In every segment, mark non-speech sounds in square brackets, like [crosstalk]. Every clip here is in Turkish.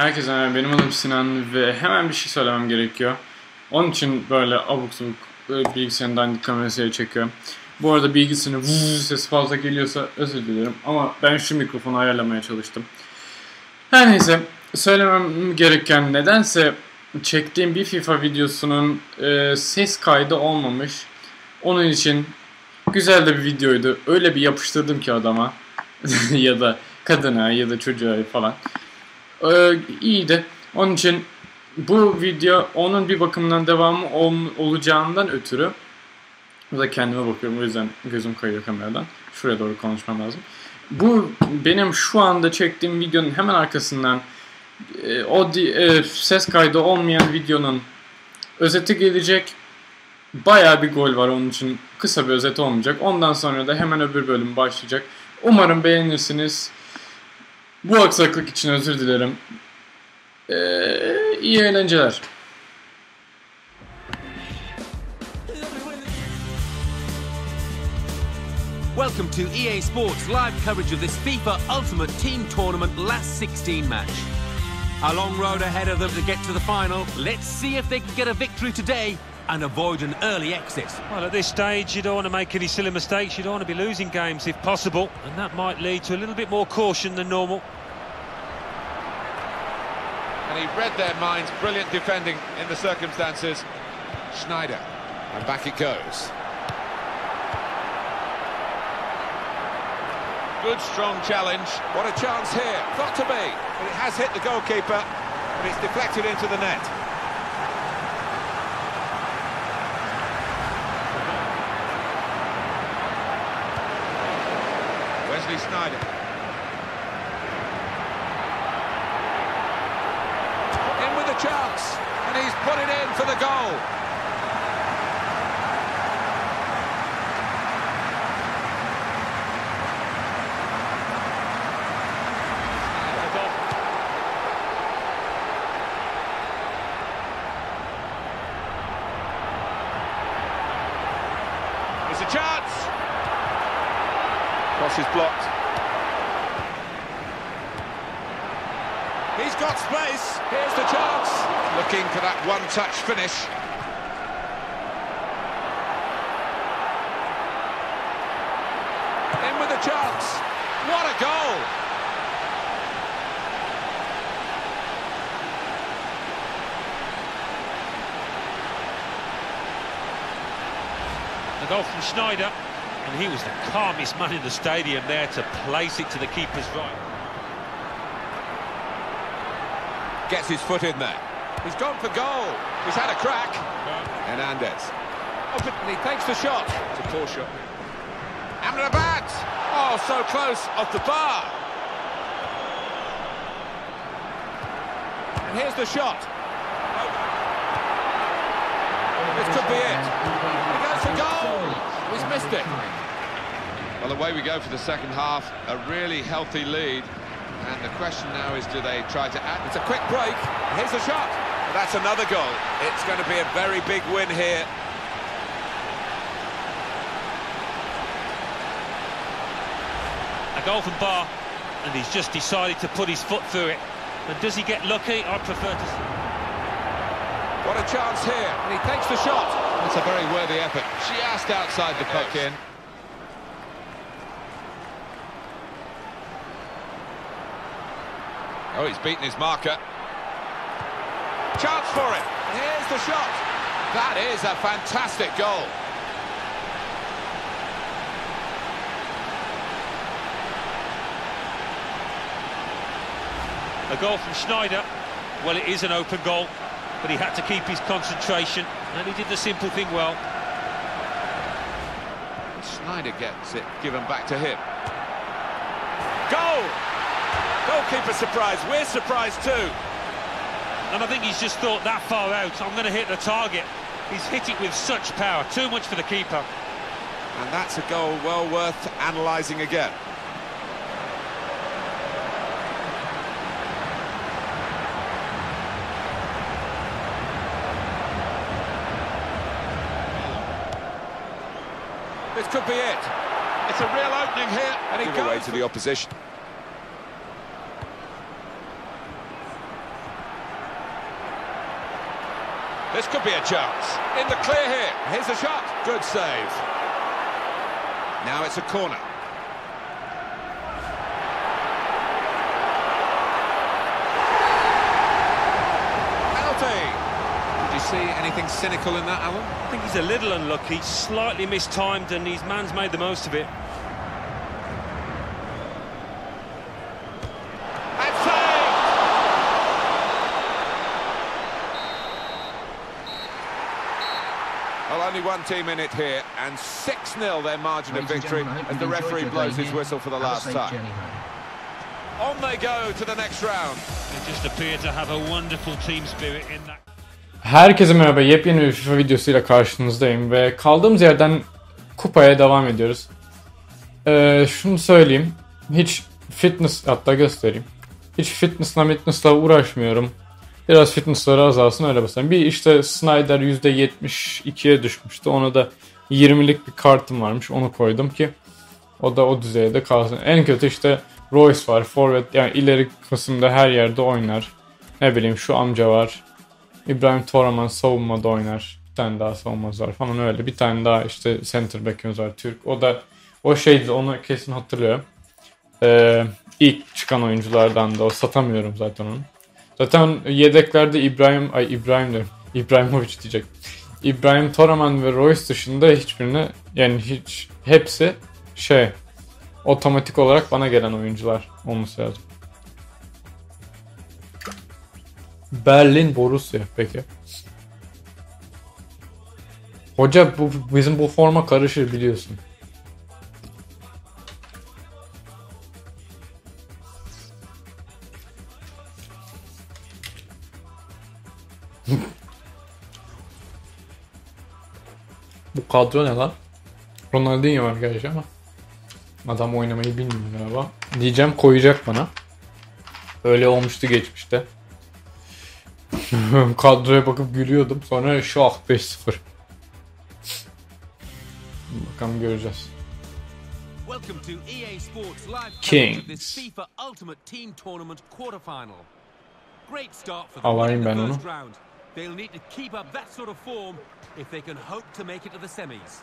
Herkese merhaba, benim adım Sinan ve hemen bir şey söylemem gerekiyor. Onun için böyle abuk sabuk böyle bilgisayarın dandik kamerasıyla çekiyorum. Bu arada bilgisinin sesi fazla geliyorsa özür dilerim ama ben şu mikrofonu ayarlamaya çalıştım. Her neyse, söylemem gereken nedense çektiğim bir FIFA videosunun e, ses kaydı olmamış. Onun için güzel de bir videoydu. Öyle bir yapıştırdım ki adama [laughs] ya da kadına ya da çocuğa falan. Ee, iyiydi. Onun için bu video onun bir bakımdan devamı ol, olacağından ötürü da kendime bakıyorum o yüzden gözüm kayıyor kameradan. Şuraya doğru konuşmam lazım. Bu benim şu anda çektiğim videonun hemen arkasından e, o e, ses kaydı olmayan videonun özeti gelecek. Bayağı bir gol var onun için kısa bir özet olmayacak. Ondan sonra da hemen öbür bölüm başlayacak. Umarım beğenirsiniz. Bu aksaklık için özür dilerim. Ee, iyi eğlenceler. Welcome to EA Sports live coverage of this FIFA Ultimate Team Tournament last 16 match. A long road ahead of them to get to the final. Let's see if they can get a victory today and avoid an early exit. Well, at this stage, you don't want to make any silly mistakes. You don't want to be losing games if possible, and that might lead to a little bit more caution than normal. And he read their minds. Brilliant defending in the circumstances. Schneider. And back it goes. Good, strong challenge. What a chance here. Got to be. But it has hit the goalkeeper. But it's deflected into the net. Wesley Snyder. In with a chance. And he's put it in for the goal. It's a chance. Cross is blocked. He's got space. Here's the chance. Looking for that one-touch finish. In with a chance. What a goal! The goal from Schneider, and he was the calmest man in the stadium there to place it to the keeper's right. Gets his foot in there. He's gone for goal. He's had a crack. Hernandez. Oh, and he takes the shot. It's a poor shot. Amrabat! Oh, so close off the bar. And here's the shot. This could be it. He goes for goal. He's missed it. Well, away we go for the second half. A really healthy lead. And the question now is, do they try to add? It's a quick break. Here's a shot. That's another goal. It's going to be a very big win here. A goal from Bar, and he's just decided to put his foot through it. And does he get lucky? I prefer to. What a chance here. And he takes the shot. That's a very worthy effort. Just outside the puck in. Oh, he's beaten his marker. Chance for it. Here's the shot. That is a fantastic goal. A goal from Schneider. Well, it is an open goal, but he had to keep his concentration, and he did the simple thing well. Schneider gets it given back to him. Goal! Goalkeeper surprised. We're surprised too. And I think he's just thought that far out, I'm going to hit the target. He's hit it with such power, too much for the keeper. And that's a goal well worth analysing again. This could be it. It's a real opening here. And he Give goes away to the opposition. This could be a chance. In the clear here. Here's a shot. Good save. Now it's a corner. Anything cynical in that, Alan? I think he's a little unlucky, slightly mistimed, and his man's made the most of it. Well, only one team in it here, and 6-0 their margin of Ladies and victory gentlemen, as the referee blows his whistle for the Have last time. journey. On they go to the next round. They just appear to have a wonderful team spirit in that. Herkese merhaba. Yepyeni bir FIFA videosuyla karşınızdayım ve kaldığımız yerden kupaya devam ediyoruz. Ee, şunu söyleyeyim. Hiç fitness hatta göstereyim. Hiç fitnessla fitnessla uğraşmıyorum. Biraz fitnessları azalsın öyle basayım. Bir işte Snyder %72'ye düşmüştü. Ona da 20'lik bir kartım varmış. Onu koydum ki o da o düzeyde kalsın. En kötü işte Royce var. Forvet yani ileri kısımda her yerde oynar. Ne bileyim şu amca var. İbrahim Toraman savunmada oynar. Bir tane daha savunmaz var falan öyle. Bir tane daha işte center back'imiz var Türk. O da o şeydi onu kesin hatırlıyorum. Ee, ilk çıkan oyunculardan da o satamıyorum zaten onu. Zaten yedeklerde İbrahim ay İbrahim diyorum. İbrahimovic diyecek. İbrahim Toraman ve Royce dışında hiçbirine yani hiç hepsi şey otomatik olarak bana gelen oyuncular olması lazım. Berlin Borussia peki. Hoca bu bizim bu forma karışır biliyorsun. [laughs] bu kadro ne lan? Ronaldinho var gerçi ama adam oynamayı bilmiyor galiba. Diyeceğim koyacak bana. Öyle olmuştu geçmişte. [laughs] Kadroya bakıp gülüyordum. Sonra şah 5-0. Bakalım göreceğiz. Welcome to EA Sports live coverage Kings. of this FIFA Ultimate Team Tournament quarterfinal. Great start for Alayım ben the onu. first round. They'll need to keep up that sort of form if they can hope to make it to the semis.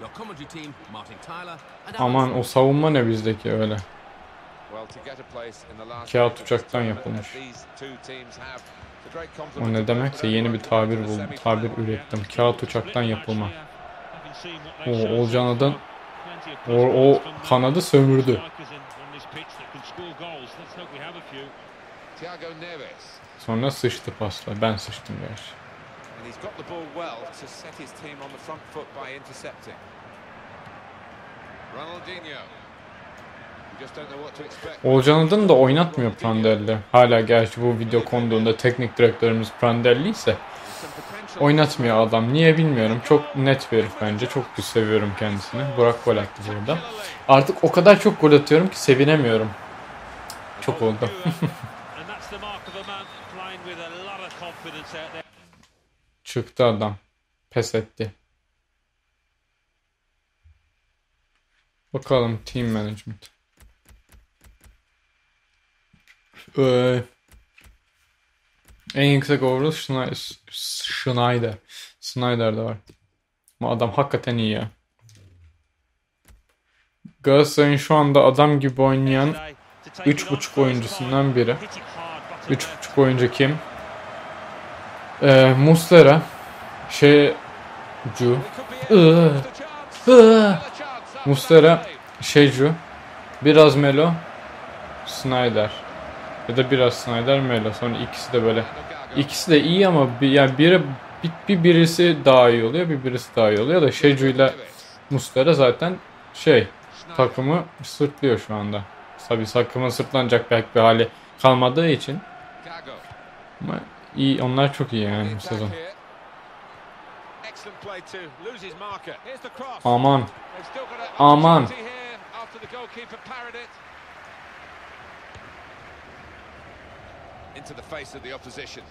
Your commentary team, Martin Tyler and Aman o savunma ne bizdeki öyle. Well, to get a place in the last Kağıt uçaktan yapılmış. O ne demekse yeni bir tabir buldum. Tabir ürettim. Kağıt uçaktan yapılma. O Olcan Adan o, o kanadı sömürdü. Sonra sıçtı pasla. Ben sıçtım gerçi. Ronaldinho. Adan'ı da oynatmıyor Prandelli. Hala gerçi bu video konduğunda teknik direktörümüz Prandelli ise oynatmıyor adam. Niye bilmiyorum. Çok net bir herif bence. Çok seviyorum kendisini. Burak gol attı burada. Artık o kadar çok gol atıyorum ki sevinemiyorum. Çok oldu. [laughs] Çıktı adam. Pes etti. Bakalım team management. Ee, en yüksek overall Schneider. Schneider. Schneider de var. Ama adam hakikaten iyi ya. Galatasaray'ın şu anda adam gibi oynayan Today to take üç it on buçuk first oyuncusundan time. biri. Hit it hard, but Üç it buçuk oyuncu kim? Ee, Muslera. Şey... Cu. Iı. Muslera. Şeycu. Biraz Melo. Snyder. Ya da biraz Snyder Melo. Sonra ikisi de böyle. İkisi de iyi ama bir, yani biri bir, bir birisi daha iyi oluyor, bir birisi daha iyi oluyor da Şeycu ile. Muslera zaten şey takımı sırtlıyor şu anda. Tabii takımın sırtlanacak belki bir hali kalmadığı için ama iyi onlar çok iyi yani bu sezon. here. Excellent Into the face of the opposition.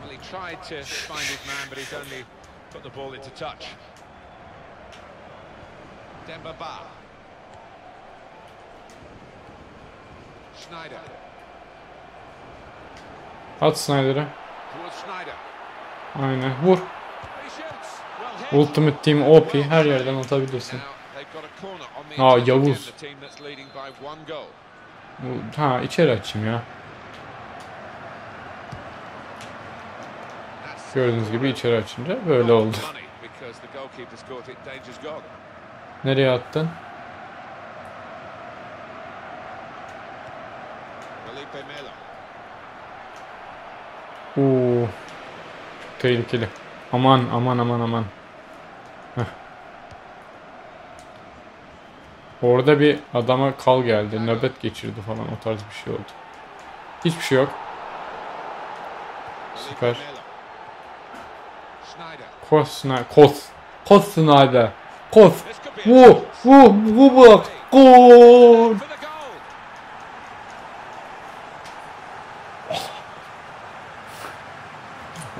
Well, he tried to find his man, but he's only put the ball into touch. Demba Ba. Schneider. At Snyder'e. Aynen. Vur. Ultimate Team OP her yerden atabilirsin. Aa, Yavuz. Ha içeri açayım ya. Gördüğünüz gibi içeri açınca böyle oldu. Nereye attın? Oo. Tehlikeli. Aman aman aman aman. Heh. Orada bir adama kal geldi. Nöbet geçirdi falan o tarz bir şey oldu. Hiçbir şey yok. Süper. Schneider. Kos Snyder. Kos. Vu. Vu. Vu bak. Gol. Goal.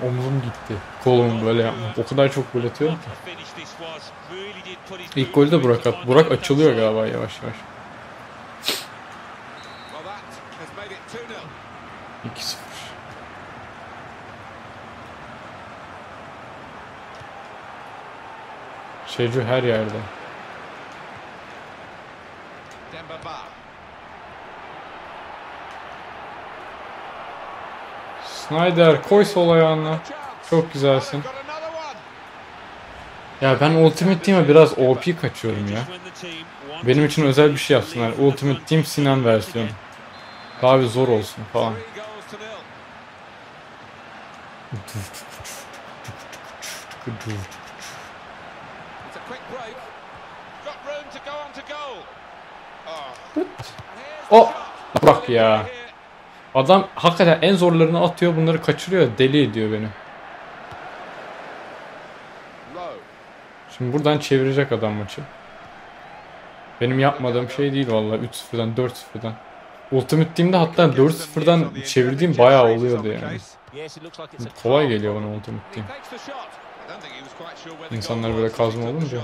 Omzum gitti. Kolum böyle yapmak. O kadar çok gol atıyor ki. İlk golü de Burak to Burak açılıyor galiba yavaş yavaş. Well, that has made it 2-0. 2-0. Şecu her yerde. Snyder koy sol. Chance. Çok güzelsin. Ya ben Ultimate Team'e biraz OP kaçıyorum ya. Benim için özel bir şey yapsınlar. Ultimate Team Sinan versiyonu. Daha bir zor olsun falan. Shot. Bırak ya. Adam hakikaten en zorlarını atıyor bunları kaçırıyor. Deli ediyor beni. Şimdi buradan çevirecek adam maçı. Benim yapmadığım şey değil vallahi 3-0'dan 4-0'dan. Ultimate Team'de hatta 4-0'dan çevirdiğim bayağı oluyordu yani. Kolay geliyor bana Ultimate Team. İnsanlar böyle kazma olunca.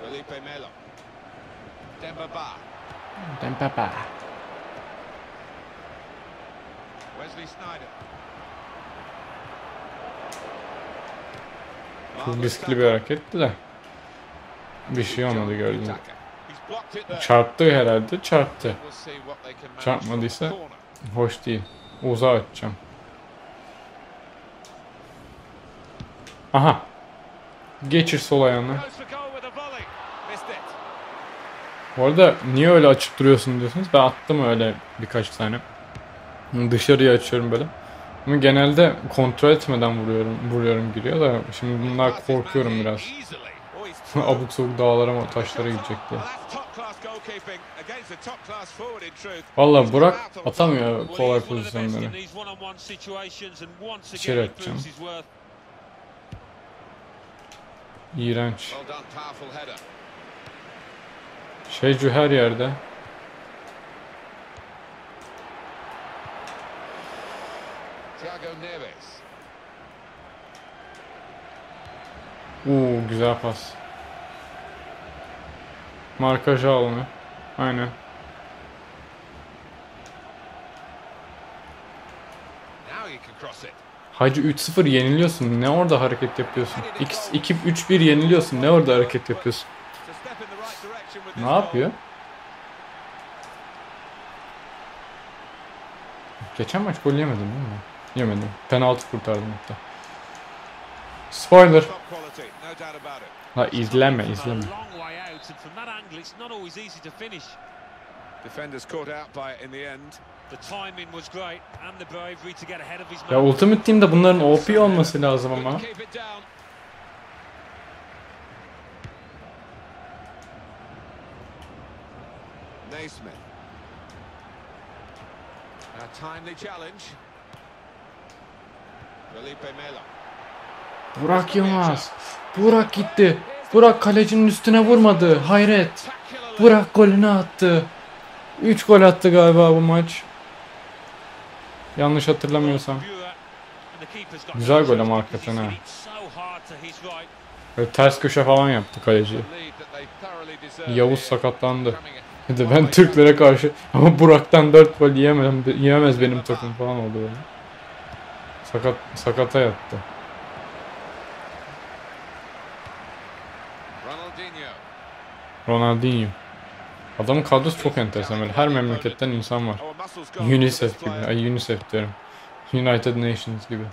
Felipe Melo. Demba Ba. Çok riskli bir hareketti de. Bir şey olmadı gördüm. Çarptı herhalde çarptı. Çarpmadıysa hoş değil. Uzağa atacağım. Aha. Geçir sol ayağına. Goes for goal with a volley. Missed it. Bu arada niye öyle açık duruyorsun diyorsunuz. Ben attım öyle birkaç tane. Dışarıya açıyorum böyle. Ama genelde kontrol etmeden vuruyorum, vuruyorum giriyor da şimdi bunlar korkuyorum biraz. [laughs] Abuk sabuk dağlara taşlara gidecek diye. Valla Burak atamıyor kolay pozisyonları. İçeri atacağım. İğrenç. Şeycu her yerde. Uuu güzel pas. Markaj al onu. Aynen. Hacı 3-0 yeniliyorsun. Ne orada hareket yapıyorsun? 2-3-1 yeniliyorsun. Ne orada hareket yapıyorsun? Ne yapıyor? Geçen maç gol yemedim değil mi? Yemedim. Penaltı kurtardım hatta. Spoiler. Top quality, no doubt about it. Ha izleme izleme. long way out and from that angle it's not always easy to finish. Defenders caught out by it in the end. The timing was great and the bravery to get ahead of his Ya. Ultimate Team'de bunların OP olması lazım ama. Naismith. A timely challenge. Felipe Melo. Burak Yılmaz. Burak gitti. Burak kalecinin üstüne vurmadı. Hayret. Burak golünü attı. 3 gol attı galiba bu maç. Yanlış hatırlamıyorsam. Güzel gol ama hakikaten ha. Böyle ters köşe falan yaptı kaleci. Yavuz sakatlandı. De ben Türklere karşı [laughs] ama Burak'tan 4 gol yiyemem, yiyemez benim takım falan oldu böyle. Sakat, sakata yattı. Ronaldinho. Ronaldinho. Adamın kadrosu çok enteresan böyle. Her memleketten insan var. UNICEF gibi. Ay UNICEF diyorum. United Nations gibi.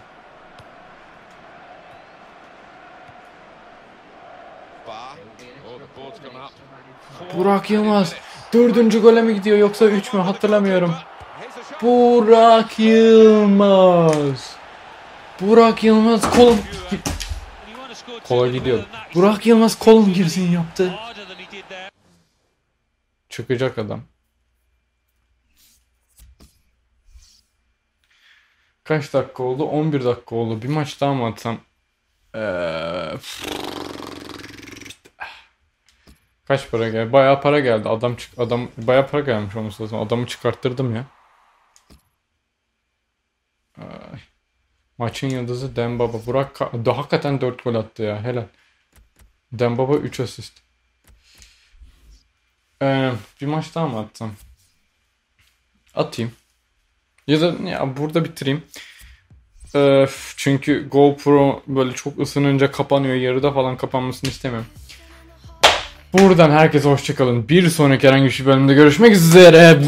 Burak Yılmaz. Dördüncü gole mi gidiyor yoksa üç mü hatırlamıyorum. Burak Yılmaz. Burak Yılmaz kolum... Kola gidiyor. Burak Yılmaz kolum girsin yaptı. Çıkacak adam. Kaç dakika oldu? 11 dakika oldu. Bir maç daha mı atsam? Ee, Kaç para geldi? Bayağı para geldi. Adam çık adam bayağı para gelmiş olması lazım. Adamı çıkarttırdım ya. Maçın yıldızı Dembaba. Burak Ka- hakikaten 4 gol attı ya. Helal. Dembaba 3 asist. Ee, bir maç daha mı atsam? Atayım. Ya da ya burada bitireyim. Ee, çünkü GoPro böyle çok ısınınca kapanıyor. Yarıda falan kapanmasını istemiyorum. Buradan herkese hoşçakalın. Bir sonraki herhangi bir bölümde görüşmek üzere.